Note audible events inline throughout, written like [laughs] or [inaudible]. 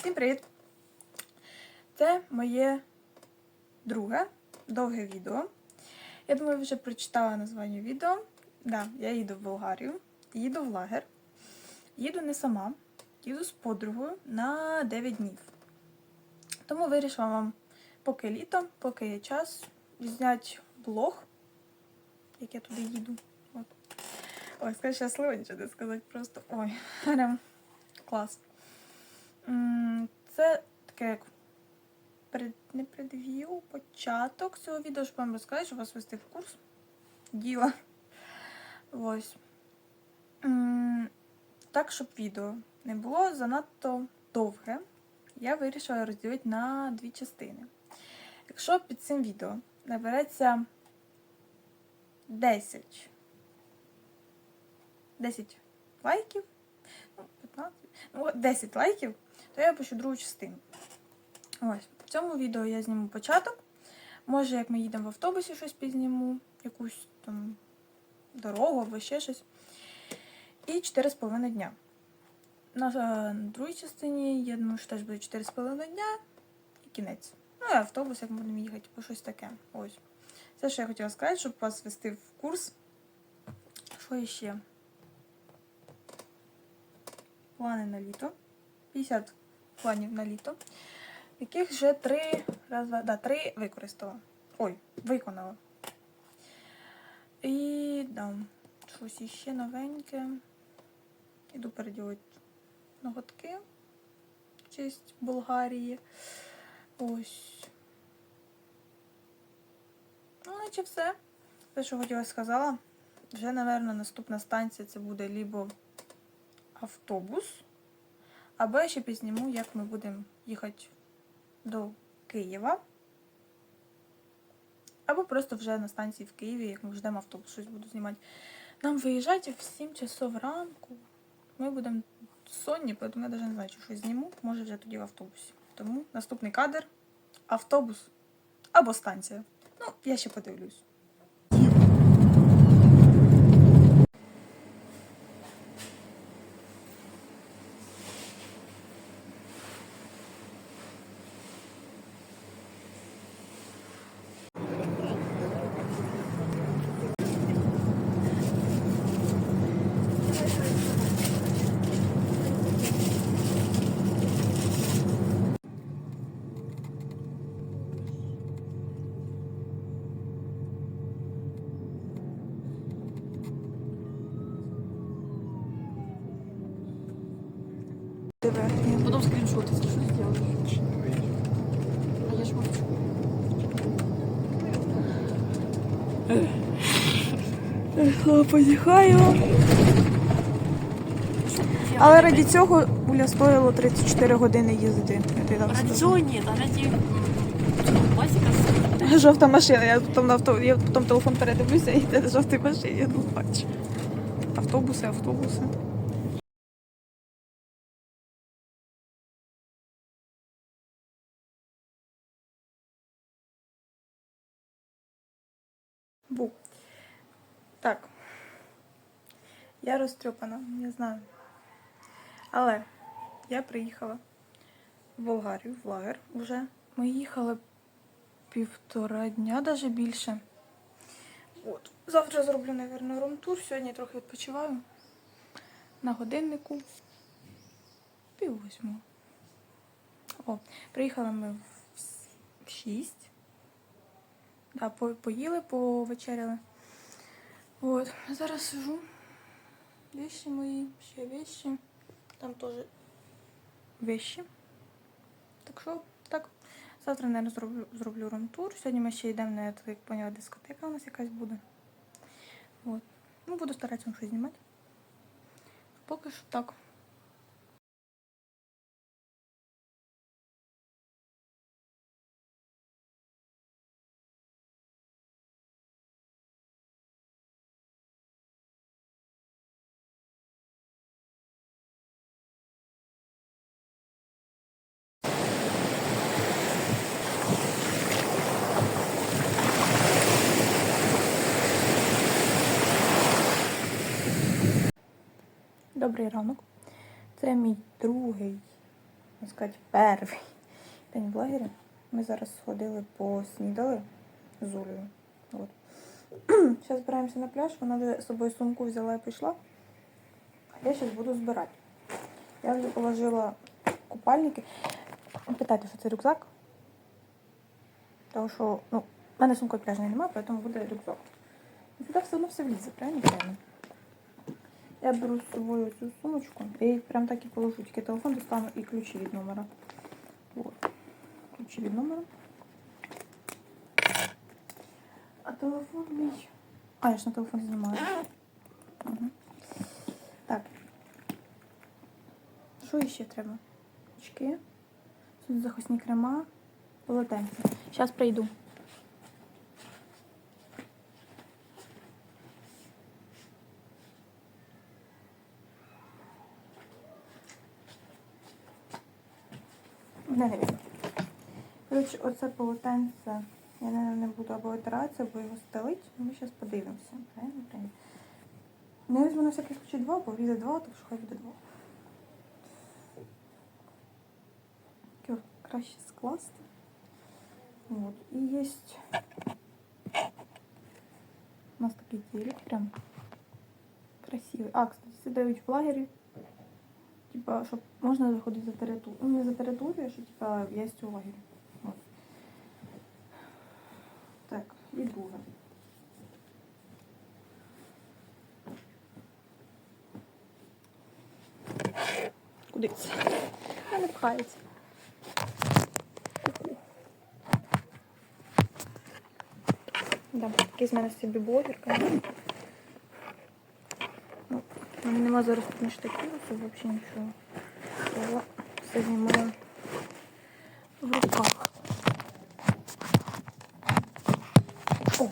Всім привіт! Це моє друге довге відео. Я думаю, вже прочитала названня відео. Да, я їду в Болгарію, їду в лагер. Їду не сама, їду з подругою на 9 днів. Тому вирішила вам, поки літо, поки є час, зняти блог, як я туди їду. От. Ой, скажу щасливо, нічого не сказати, просто ой, [laughs] клас. Це таке як пред, не предв'ю, початок цього відео, щоб вам розказати, щоб вас вести в курс діла. Ось. Так, щоб відео не було занадто довге, я вирішила розділити на дві частини. Якщо під цим відео набереться 10 10 лайків, ну, 15, ну, 10 лайків, то я пишу другу частину. Ось. В цьому відео я зніму початок. Може, як ми їдемо в автобусі, щось підзніму, якусь там дорогу або ще щось. І 4,5 дня. На е, другій частині, я думаю, що теж буде 4,5 дня і кінець. Ну і автобус, як ми будемо їхати, або щось таке. Ось. Це, що я хотіла сказати, щоб вас ввести в курс. Що іще? Плани на літо. 50 планів на літо. Яких вже три, раз, да, три використала. Ой, виконала. І да, щось іще новеньке. Іду переділити ноготки в честь Болгарії. Ось. Ну, наче все. Те, що хотіла сказала. Вже, напевно, наступна станція це буде либо автобус, або я ще пізніму, як ми будемо їхати до Києва. Або просто вже на станції в Києві, як ми ждемо автобус, щось буду знімати. Нам виїжджати в 7 часов ранку. Ми будемо сонні, тому я навіть не знаю, чи щось зніму. Може вже тоді в автобусі. Тому наступний кадр автобус або станція. Ну, я ще подивлюсь. Потом скриншот, если что. А я ж молчу. Позіхаю. Але раді цього Уля стоїло 34 години їздити. Скажу. цього ні, а раді м, Жовта машина. Я потім на авто... я потім телефон передивлюся і йде жовтій машині. Я тут бачу. Автобуси, автобуси. Бу. Так. Я розтрьопана, не знаю. Але я приїхала в Болгарію, в лагер вже. Ми їхали півтора дня, навіть більше. От. Завтра зроблю, мабуть, рум-тур. Сьогодні трохи відпочиваю. На годиннику. Пів восьмого. О, приїхали ми в шість. Да, поїли, повечеряли. От. Зараз сижу. Вещи мої, ще вещи. Там теж вещи. Так що, так. Завтра, мабуть, зроблю, зроблю рум-тур. Сьогодні ми ще йдемо на як поняла, дискотека у нас якась буде. От. Ну, буду старатися щось знімати. Поки що так. Добрий ранок. Це мій другий можна сказати, перший день в лагері. Ми зараз сходили поснідали з Улею. От. [clears throat] Зараз збираємося на пляж, вона з собою сумку взяла і пішла. А я зараз буду збирати. Я вже положила купальники. Питайте, що це рюкзак. Тому що, ну, в мене сумки пляжної немає, тому буде рюкзак. І сюди все одно все влізе? Правильно. Я беру з собою цю сумочку і прям так і положу. Тільки телефон достану і ключі від номера. От. Ключі від номера. А телефон мій. А, я ж на телефон знімаю. Угу. Так. Що ще треба? Очки. Захисні крема, полотенце. Зараз прийду. Не, не видно. Коротше, оце полотенце. Я наверное, не буду або витиратися, або його стелити. Ми зараз подивимося. Правильно? Ну, візьму на всякий случай два, бо влізе два, так що хай буде два. Краще скласти. Вот. І є у нас такий телек прям красивий. А, кстати, дають в лагері. Типа, щоб можна заходити за територію. Ну, не за територію, що типа є у лагері. От. Так, і друге. Куди це? Я. Да, такий з мене собі блогерка. Ну, нема зараз тут ні штативу, це взагалі нічого. Я все знімаю в руках. О!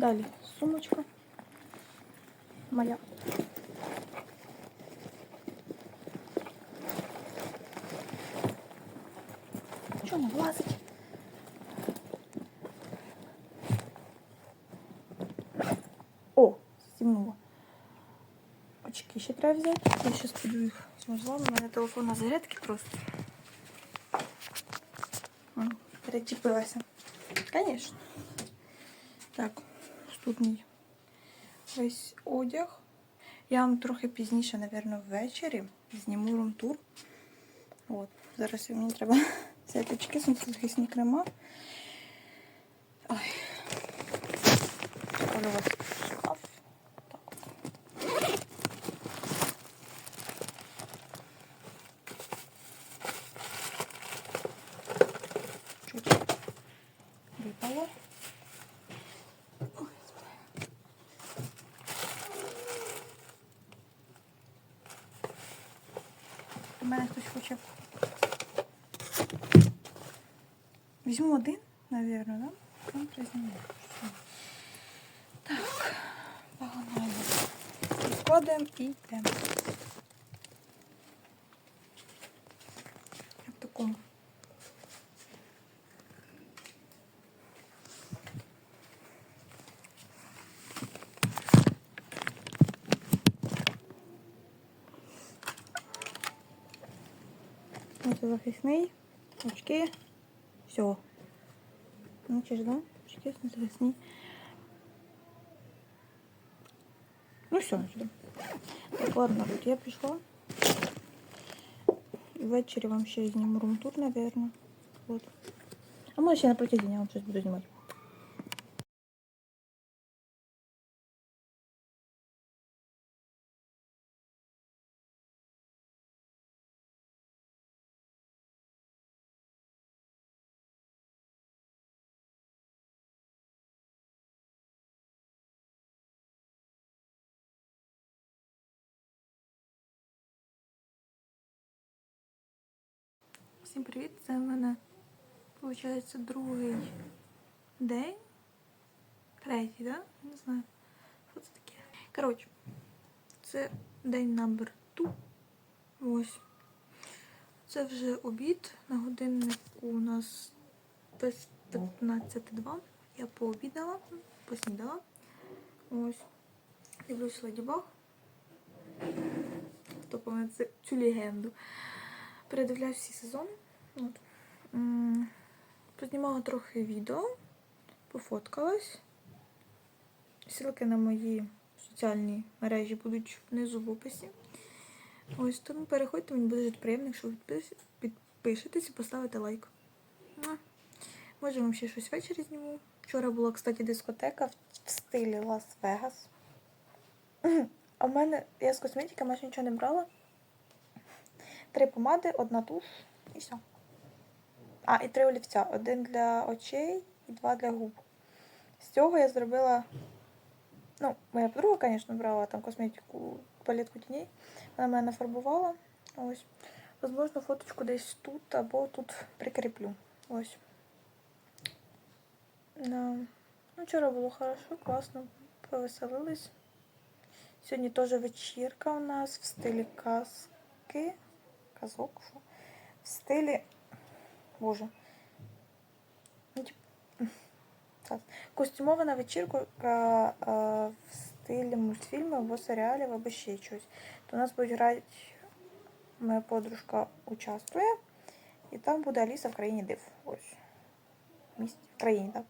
Далі сумочка моя. Що не влазить? О, стімнула. Очки ще треба взяти. Я зараз піду їх зможла. У мене телефон на зарядці просто. М, Перечепилася. Звісно. Тут мій весь одяг. Я вам трохи пізніше, напевно, ввечері зніму румтур. От. Зараз мені треба [laughs] взяти очки, сонцезахисні крема. Ой. Ставлю вас в шкаф. Так. Чуть випало. Ой, Господи. У мене хтось хоче. Візьму один, навірно, да? Там призніму. Так, погнали. Відкладаємо і йдемо. В такому. Ось захисний, очки, все. Бачиш, да? Очки захисні. Ну все, жду. Так, ладно, тут я пришла. Ввечері вам ще зніму румтур, наверное. Вот. А може ще на протязі дня вам щось буду знімати. Всім привіт! Це в мене, виходить, другий день. Третій, да? Не знаю. Що це таке? Коротше, це день номер 2. Ось. Це вже обід. На годиннику у нас без 15.02. Я пообідала, поснідала. Ось. Дивлюсь Леді Баг. Хто пам'ятає цю легенду. Передивляюсь всі сезони. От. Познімала трохи відео, пофоткалась. Ссылки на мої соціальні мережі будуть внизу в описі. Ось тому переходьте, мені буде дуже приємно, якщо підпишетесь і поставите лайк. Може, вам ще щось ввечері зніму. Вчора була, кстати, дискотека в стилі Лас-Вегас. А в мене я з косметики майже нічого не брала. Три помади, одна туш і все. А, і три олівця. Один для очей і два для губ. З цього я зробила. Ну, моя подруга, звісно, брала там косметику, палетку тіней. Вона мене нафарбувала. Ось. Возможно, фоточку десь тут або тут прикріплю. Ось. Да. Ну, вчора було хорошо, класно, повеселились. Сьогодні теж вечірка у нас в стилі казки. Казок, що? В стилі. Боже. Ну. Костюмована вечірка в стилі мультфільму або серіалів, або ще щось. То у нас будуть грати, моя подружка участвує, і там буде Аліса в країні див. Ось. В місті, в країні, так.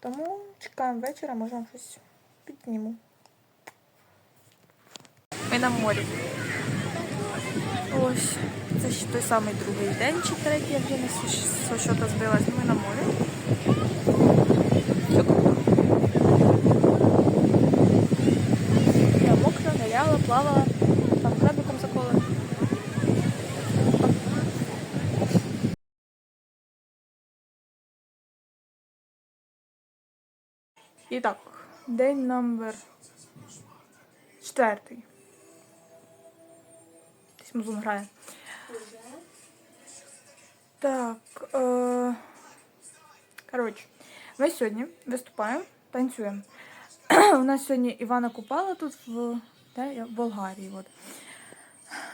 Тому чекаємо вечора, може вам щось підніму. Ми на морі. Ось, це ще той самий другий день чи третій, я вже не со що-то збилась. Ми на морі. Я мокра, ныряла, плавала, там крабиком заколена. І так, день номер четвертий. Десь музон грає. Так. Е... Коротше, ми сьогодні виступаємо, танцюємо. [clears throat] У нас сьогодні Івана Купала тут в, де в Болгарії. От.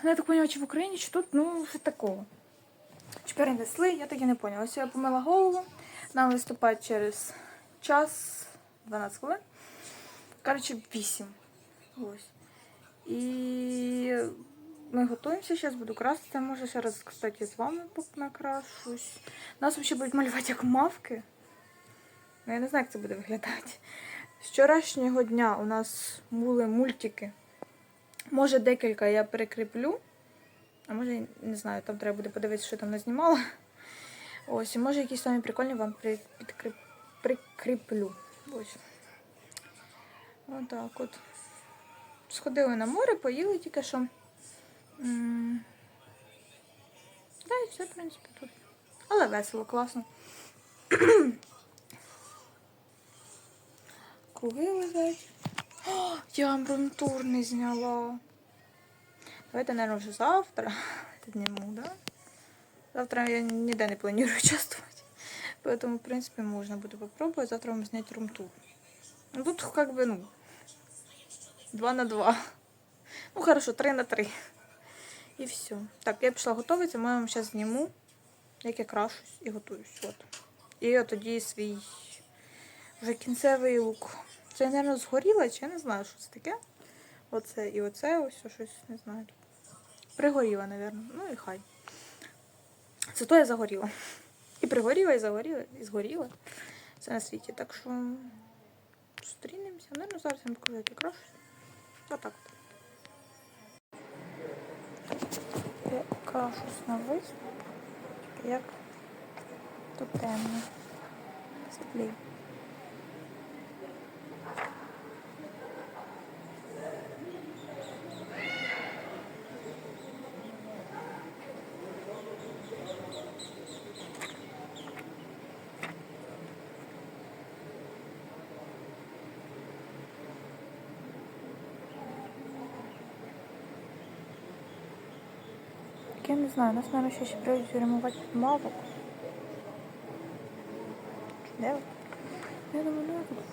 Ну, я так поняла, чи в Україні, чи тут, ну, що такого. Чи перенесли, я так і не поняла. Ось я помила голову. Нам виступати через час 12 хвилин. Коротше, 8. Ось. І ми готуємося, зараз буду красити. Може, ще раз, кстати, з вами накрашусь. Нас взагалі будуть малювати як мавки. Ну, я не знаю, як це буде виглядати. З вчорашнього дня у нас були мультики. Може, декілька я перекріплю. А може, не знаю, там треба буде подивитися, що там не знімала. Ось, і може якісь самі прикольні вам прикріплю. Ось. Отак от. Сходили на море, поїли тільки що. Та і все, в принципі, тут. Але весело, класно. Круги лежать. О, я амбрунтур не зняла. Давайте, наверное, вже завтра підніму, да? Завтра я ніде не планую участвувати. Поэтому, в принципе, можно буде попробовать завтра вам снять румтур. Ну, тут как бы, ну, 2 на 2. Ну, хорошо, 3 на 3. І все. Так, я пішла готуватися, ми вам зараз зніму, як я крашусь і готуюсь. От. І от тоді свій вже кінцевий лук. Це, я, мабуть, згоріло, чи я не знаю, що це таке. Оце і оце, ось щось, не знаю. Пригоріла, мабуть. Ну і хай. Зато я загоріла. І пригоріла, і загоріла, і згоріла. Це на світі. Так що зустрінемося. Наверно, зараз я вам покажу, як я крашусь. Отак от. Я крашусь на виспу, як тут темно. Світлі. Я не знаю, ще ще прийдуть ремонтувати мавок. Де? ви? Я думаю, ну тут.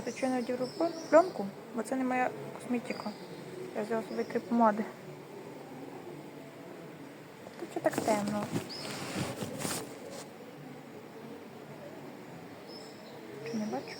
Чекайте, що я не одягну пл- пленку, бо це не моя косметика. Я взяла собі три помади. Тут що так темно? Чи не бачу?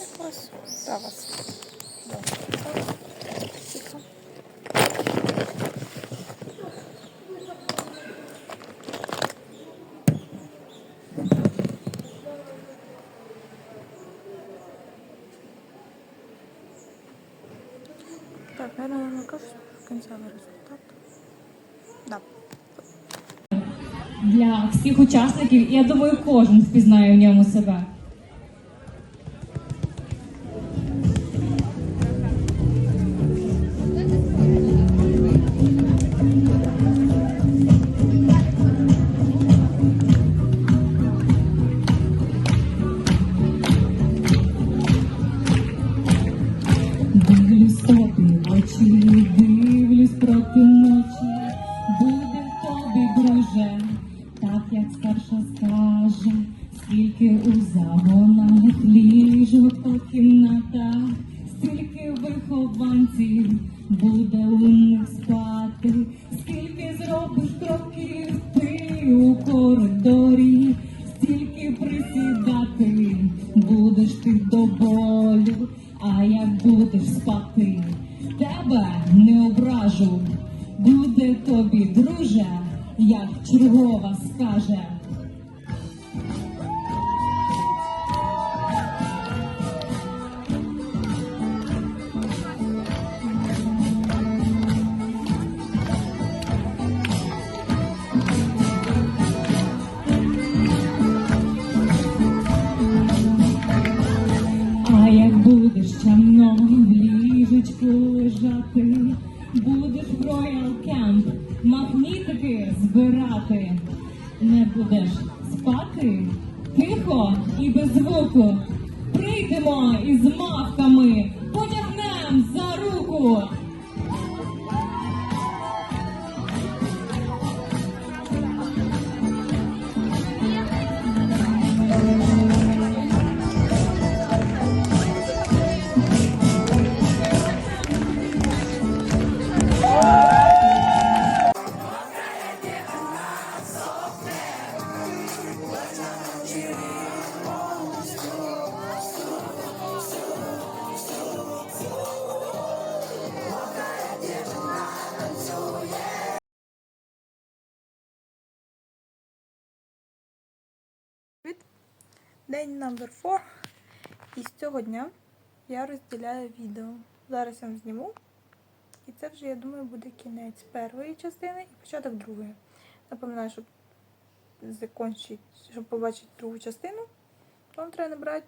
Як вас? За вас. Добре. Тихо. Так, наверное, накажу кінцевий результат. Да. для всіх учасників, я думаю, кожен впізнає в ньому себе. По кімнатах, стільки вихованців буде у них спати, скільки зробиш кроків ти у коридорі, стільки присідати будеш ти до болю, а як будеш спати, тебе не ображу, буде тобі, друже, як чергова скаже. Лежати, будеш в Royal Camp магнітики збирати, не будеш спати? Тихо і без звуку. Прийдемо із мавками, День номер 4. І з цього дня я розділяю відео. Зараз я вам зніму. І це вже, я думаю, буде кінець першої частини і початок другої. Напоминаю, щоб закончити, щоб побачити другу частину, вам треба набрати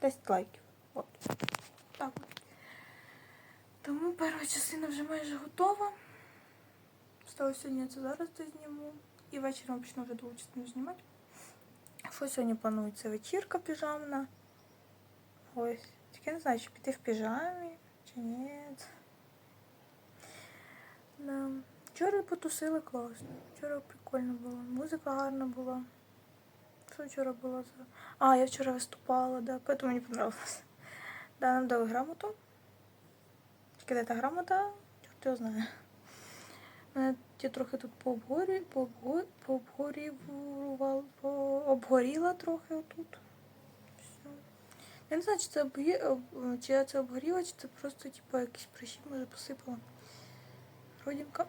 10 лайків. От. Так. от. Тому перша частина вже майже готова. Стало сьогодні це зараз це зніму. І вечором почну вже другу частину знімати. Що сьогодні планується? Вечірка піжамна. Ось. Тільки не знаю, чи піти в піжамі, чи ні. Да. Вчора потусили класно. Вчора прикольно було. Музика гарна була. Що вчора було за. А, я вчора виступала, да, поэтому мені понравилось. Да, нам дали грамоту. Тільки де та грамота, чорт його знає. Мене я трохи тут пообгорі, пообгорі, пообгорівувала, пообгоріла трохи отут. Все. Я не знаю, чи це обгі... об- чи я це обгоріла, чи це просто типу якісь прищі, може посипала. Родинка.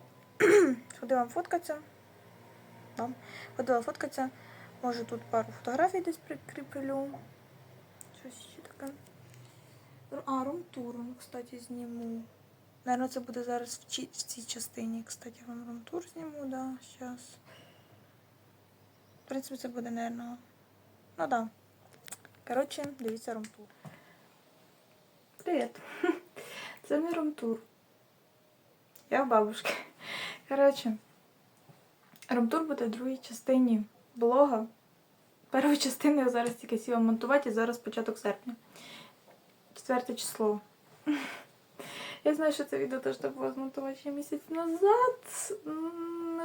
Ходила [clears throat] фоткатися. Да. Ходила фоткатися. Може тут пару фотографій десь прикріплю. Щось ще таке. А, румтуру, кстати, зніму. Наверное, це буде зараз в, цій частині. Кстати, я вам румтур зніму, да, зараз. В принципі, це буде, наверное. Ну да. Коротше, дивіться ромтур. Привіт. [laughs] Це мій ромтур. Я в бабушки. Коротше, ромтур буде в другій частині блога. Першу частину я зараз тільки сіла монтувати, і зараз початок серпня. Четверте число. [laughs] Я знаю, що це відео теж треба було змонтувати ще місяць назад.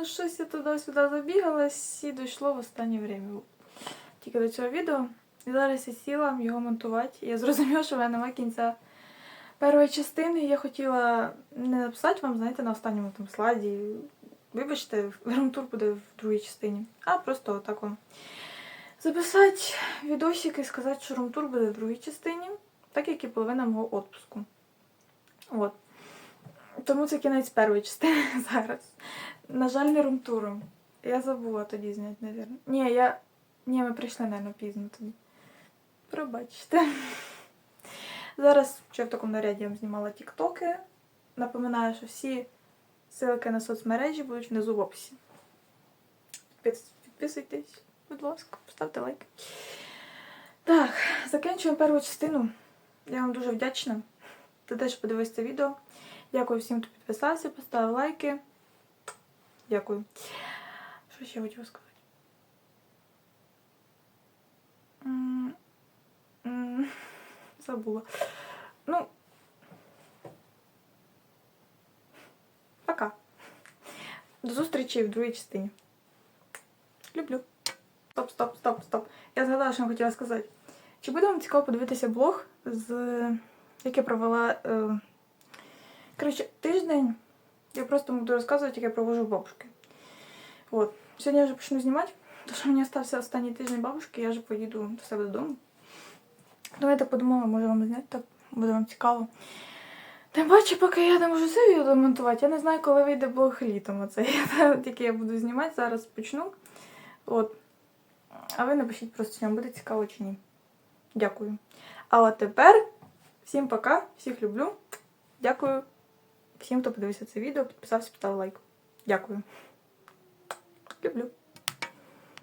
Щось я туди-сюди забігалась і дійшло в останнє время. Тільки до цього відео. І зараз я сіла його монтувати. Я зрозуміла, що в мене немає кінця першої частини. Я хотіла не написати вам, знаєте, на останньому там слайді. Вибачте, ремтур буде в другій частині. А просто отак вам записати відосик і сказати, що румтур буде в другій частині, так як і половина мого отпуску. От. Тому це кінець першої частини [laughs] зараз. На жаль, не румтуром. Я забула тоді зняти, навірно. Ні, я. Ні, ми прийшли, напевно, пізно тоді. Пробачте. [laughs] Зараз ще в такому наряді я вам знімала тіктоки. Напоминаю, що всі ссылки на соцмережі будуть внизу в описі. Підписуйтесь, будь ласка, ставте лайк. Так, закінчуємо першу частину. Я вам дуже вдячна. За те, що подивився відео. Дякую всім, хто підписався, поставив лайки. Дякую. Що ще хотіла сказати? Забула. Ну. Пока. До зустрічі в другій частині. Люблю. Стоп, стоп, стоп, стоп. Я згадала, що я хотіла сказати. Чи буде вам цікаво подивитися блог, з... як я провела. Е... Коротше, тиждень. Я просто буду розказувати, як я провожу бабушки. От. Сьогодні я вже почну знімати, тому що мені залишився останній тиждень бабушки, я вже поїду до себе додому. Тому я так подумала, може вам зняти, так буде вам цікаво. Тим паче, поки я не можу це відео я не знаю, коли вийде блог літом. Оце [laughs] тільки я буду знімати, зараз почну. От. А ви напишіть просто, вам буде цікаво чи ні. Дякую. А от тепер всім пока, всіх люблю. Дякую всім, хто подивився це відео, підписався, поставив лайк. Дякую. Люблю.